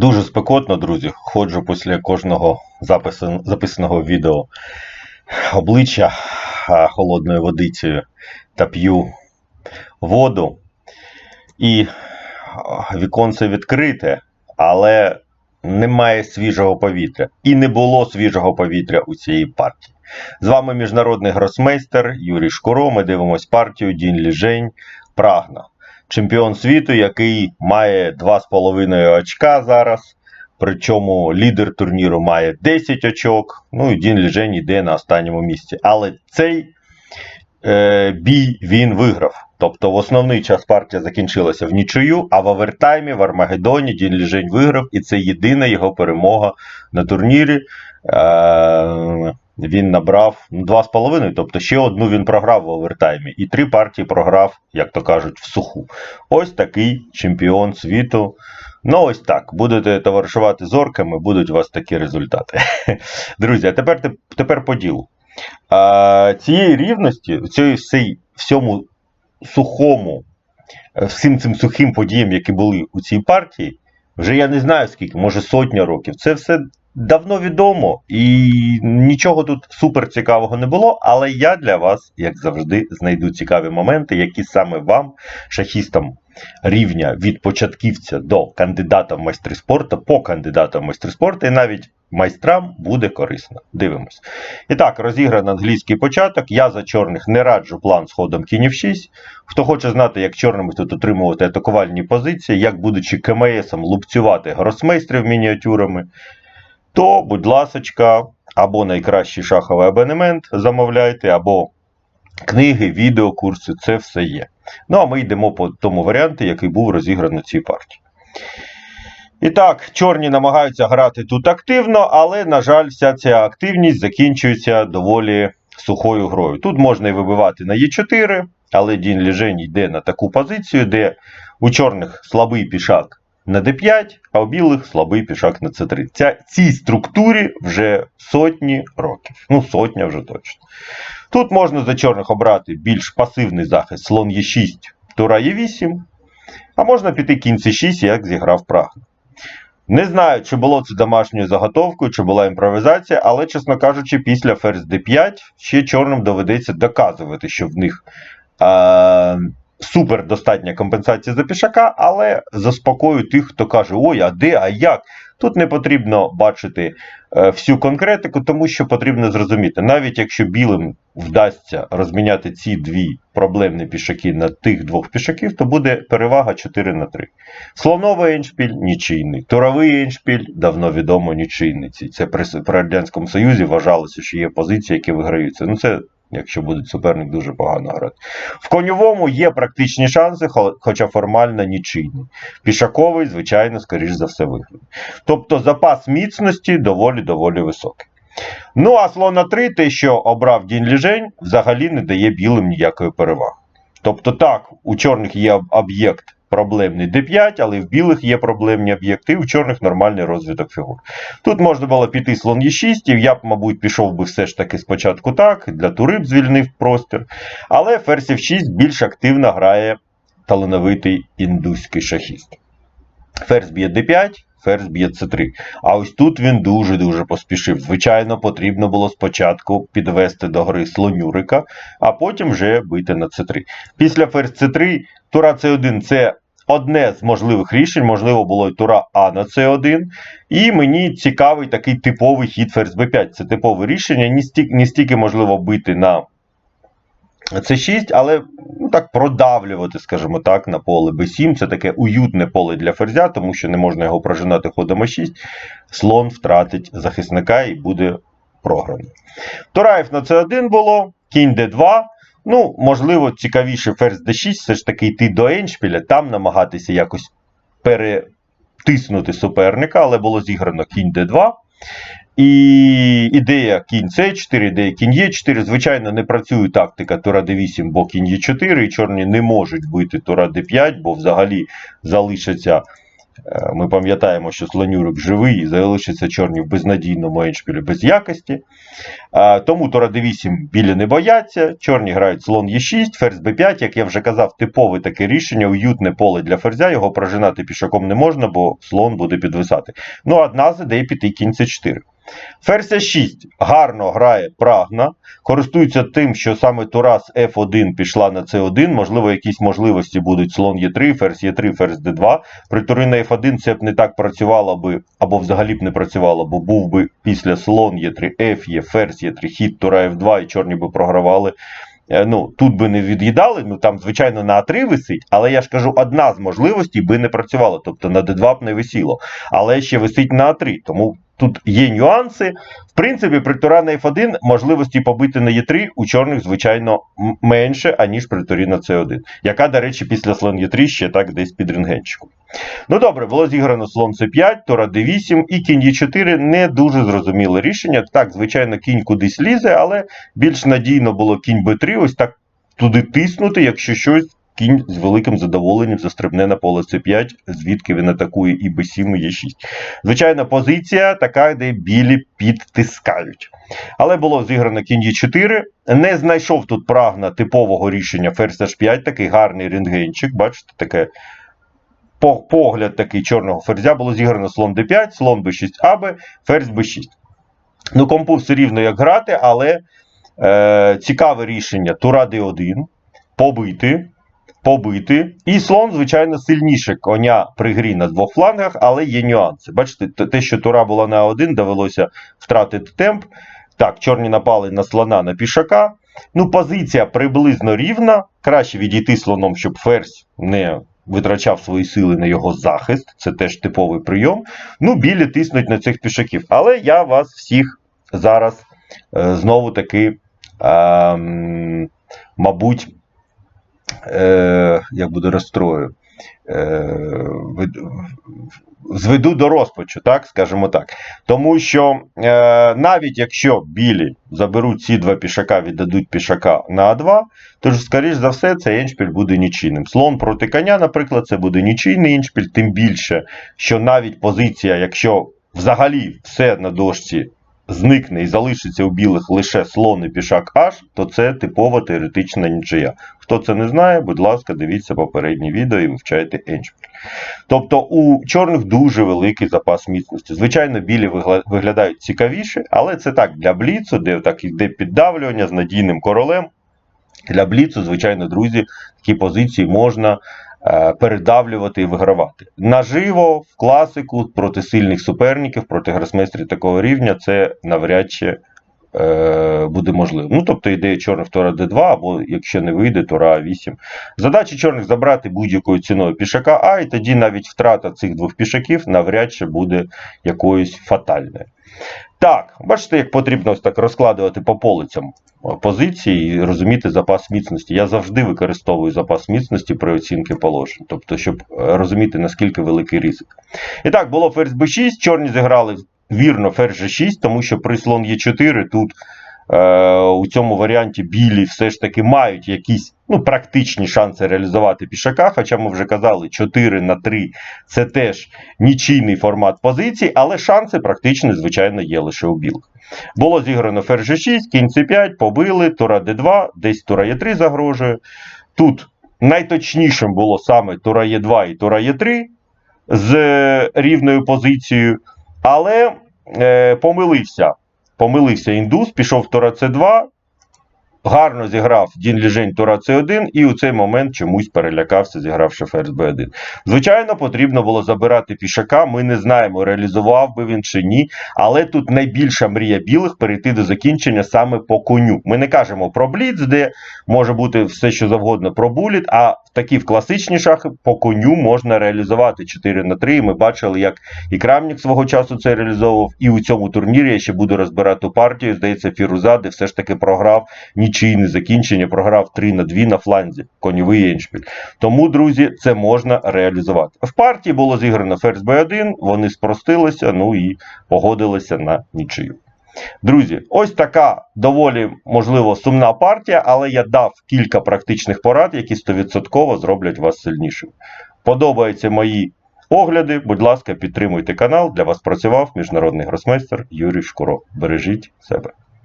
Дуже спекотно, друзі. Ходжу після кожного записаного відео обличчя холодною водицею та п'ю воду. І віконце відкрите, але немає свіжого повітря. І не було свіжого повітря у цієї партії. З вами міжнародний гросмейстер Юрій Шкуро. Ми дивимось партію Дінь Ліжень Прагна. Чемпіон світу, який має 2,5 очка зараз. Причому лідер турніру має 10 очок. Ну і Дін Ліжень йде на останньому місці. Але цей е, бій він виграв. Тобто в основний час партія закінчилася в нічию, а в овертаймі в Армагеддоні Дін Ліжень виграв, і це єдина його перемога на турнірі. Е, він набрав ну, 2,5, тобто ще одну він програв в овертаймі, і три партії програв, як то кажуть, в суху. Ось такий чемпіон світу. Ну, ось так. Будете товаришувати з орками, будуть у вас такі результати. Друзі, а тепер, тепер по ділу. А, цієї рівності, всій, всьому сухому, е, всім цим сухим подіям, які були у цій партії, вже я не знаю скільки, може сотня років. Це все давно відомо і нічого тут супер цікавого не було. Але я для вас, як завжди, знайду цікаві моменти, які саме вам, шахістам рівня від початківця до кандидата в майстри спорту, по кандидатам в майстри спорту, і навіть майстрам буде корисно. Дивимось. І так, розіграний англійський початок. Я за чорних не раджу план з ходом кінів 6. Хто хоче знати, як чорними тут отримувати атакувальні позиції, як будучи КМСом лупцювати гросмейстрів мініатюрами, то, будь ласочка, або найкращий шаховий абонемент замовляйте, або книги, відео, курси, це все є. Ну, а ми йдемо по тому варіанту, який був розіграний на цій партії. І так, чорні намагаються грати тут активно, але, на жаль, вся ця активність закінчується доволі сухою грою. Тут можна і вибивати на Е4, але Дін Ліжень йде на таку позицію, де у чорних слабий пішак на d5, а у білих слабий пішак на c3. Ця, цій структурі вже сотні років. Ну, сотня вже точно. Тут можна за чорних обрати більш пасивний захист слон Е6, тура Е8, а можна піти кінь С6, як зіграв Прагна. Не знаю, чи було це домашньою заготовкою, чи була імпровізація, але, чесно кажучи, після ферзь d5 ще чорним доведеться доказувати, що в них супер достатня компенсація за пішака, але заспокою тих, хто каже, ой, а де, а як. Тут не потрібно бачити е, всю конкретику, тому що потрібно зрозуміти, навіть якщо білим вдасться розміняти ці дві проблемні пішаки на тих двох пішаків, то буде перевага 4 на 3. Слоновий еншпіль нічийний. Туровий еншпіль давно відомо нічийний. Це при, при Радянському Союзі вважалося, що є позиції, які виграються. Ну це якщо буде суперник дуже погано грати. В коньовому є практичні шанси, хоча формально нічийний. Пішаковий, звичайно, скоріш за все, виграє. Тобто запас міцності доволі-доволі високий. Ну, а слона 3, те, що обрав Дін Ліжень, взагалі не дає білим ніякої переваги. Тобто, так, у чорних є об'єкт проблемний d5, але в білих є проблемні об'єкти, у чорних нормальний розвиток фігур. Тут можна було піти слон Е6, і я б, мабуть, пішов би все ж таки спочатку так, для тури б звільнив простір. Але ферзь F6 більш активно грає талановитий індуський шахіст. Ферзь б'є d5. Ферзь б'є c3. А ось тут він дуже-дуже поспішив. Звичайно, потрібно було спочатку підвести до гри слонюрика, а потім вже бити на c3. Після ферзь c3, тура c1 це одне з можливих рішень, можливо, було й тура А на c1. І мені цікавий такий типовий хід ферзь b5. Це типове рішення. Не стільки, не стільки можливо бити на це 6, але ну, так продавлювати, скажімо так, на поле b7. Це таке уютне поле для ферзя, тому що не можна його прожинати ходом а6. Слон втратить захисника і буде програно. Тураєв на c1 було, кінь d2. Ну, можливо, цікавіше ферзь d6, все ж таки йти до еншпіля, там намагатися якось перетиснути суперника, але було зіграно кінь d2. І ідея кінь С4, ідея кінь Е4. Звичайно, не працює тактика Тура Д8, бо кінь Е4, і чорні не можуть бити Тура Д5, бо взагалі залишаться Е, Ми пам'ятаємо, що слонюрик живий і залишиться чорні в безнадійному еншпілі без якості. Тому Тора D8 білі не бояться. Чорні грають слон Е6, ферзь Б5, як я вже казав, типове таке рішення, уютне поле для ферзя, його прожинати пішаком не можна, бо слон буде підвисати. Ну, одна з ідей піти кінь С4. Ферзь А6 гарно грає прагна, користується тим, що саме Тура з F1 пішла на C1, можливо, якісь можливості будуть. Слон Е3, ферзь Е3, ферзь Д2. При турі на F1 це б не так працювало би, або взагалі б не працювало, бо був би після слон Е3, F є, ферзь Е3, хід Тура F2 і чорні би програвали. Е, Ну, тут би не від'їдали, ну там, звичайно, на А3 висить, але я ж кажу, одна з можливостей би не працювала, тобто на Д2 б не висіло, але ще висить на А3, тому тут є нюанси. В принципі, при Тура на F1 можливості побити на Е3 у чорних, звичайно, менше, аніж при турі на С1, яка, до речі, після слон Е3 ще так десь під рентгенчиком. Ну добре, було зіграно слон С5, Тура Д8 і кінь Е4 не дуже зрозуміле рішення. Так, звичайно, кінь кудись лізе, але більш надійно було кінь Б3, ось так туди тиснути, якщо щось. Кінь з великим задоволенням застрибне на поле С5, звідки він атакує і Б7, і Е6. Звичайна позиція така, де білі підтискають. Але було зіграно кінь Е4. Не знайшов тут прагна типового рішення ферзь H5, такий гарний рентгенчик. Бачите, таке погляд такий чорного ферзя. Було зіграно слон d5, слон b6 АБ, ферзь b6. Ну, компу все рівно як грати, але е, цікаве рішення Тура d1, побити. Побити. І слон, звичайно, сильніше коня при грі на двох флангах, але є нюанси. Бачите, те- що Тура була на А1, довелося втратити темп. Так, чорні напали на слона на пішака. Ну, позиція приблизно рівна. Краще відійти слоном, щоб ферзь не витрачав свої сили на його захист. Це теж типовий прийом. Ну, білі тиснуть на цих пішаків. Але я вас всіх зараз е, знову таки, е, мабуть, е, як буде розстрою. Е, зведу до розпачу, так, скажімо так. Тому що е, навіть якщо білі заберуть ці два пішака, віддадуть пішака на А2, то ж, скоріш за все, цей еншпіль буде нічийним. Слон проти коня, наприклад, це буде нічийний еншпіль, тим більше, що навіть позиція, якщо взагалі все на дошці зникне і залишиться у білих лише слон і пішак H, то це типова теоретична нічия. Хто це не знає, будь ласка, дивіться попереднє відео і вивчайте еншпіль. Тобто у чорних дуже великий запас міцності. Звичайно, білі виглядають цікавіше, але це так для бліцу, де так іде піддавлювання з надійним королем. Для бліцу, звичайно, друзі, такі позиції можна передавлювати і вигравати. Наживо, в класику, проти сильних суперників, проти гросмейстрів такого рівня, це навряд чи е, буде можливо. Ну, тобто ідея чорних Тора Д2, або якщо не вийде, Тора А8. Задача чорних забрати будь-якою ціною пішака А, і тоді навіть втрата цих двох пішаків навряд чи буде якоюсь фатальною. Так, бачите, як потрібно ось так розкладувати по полицям е, позиції і розуміти запас міцності. Я завжди використовую запас міцності при оцінці положень, тобто, щоб е, розуміти, наскільки великий ризик. І так, було ферзь b6, чорні зіграли вірно ферзь g6, тому що при слон e4 тут е, у цьому варіанті білі все ж таки мають якісь ну, практичні шанси реалізувати пішака. Хоча ми вже казали, 4 на 3 це теж нічийний формат позиції, але шанси практично, звичайно, є лише у білих. Було зіграно ферзь G6, кінь C5, побили, тура D2, десь тура Е3 загрожує. Тут найточнішим було саме тура Е2 і тура Е3 з е, рівною позицією, але е, помилився. Помилився індус, пішов в С2, гарно зіграв Дін Ліжень Тура С1 і у цей момент чомусь перелякався, зігравши ферзь Б1. Звичайно, потрібно було забирати пішака. Ми не знаємо, реалізував би він чи ні. Але тут найбільша мрія білих перейти до закінчення саме по коню. Ми не кажемо про бліц, де може бути все, що завгодно про буліт, а такі в класичні шахи по коню можна реалізувати 4 на 3. І ми бачили, як і Крамнік свого часу це реалізовував. І у цьому турнірі я ще буду розбирати партію. Здається, Фіруза, де все ж таки програв нічийне закінчення, програв 3 на 2 на фланзі, коньовий еншпіль. Тому, друзі, це можна реалізувати. В партії було зіграно ферзь Б1, вони спростилися, ну і погодилися на нічию. Друзі, ось така доволі можливо сумна партія, але я дав кілька практичних порад, які 100% зроблять вас сильнішим. Подобаються мої огляди. Будь ласка, підтримуйте канал. Для вас працював міжнародний гросмейстер Юрій Шкуро. Бережіть себе.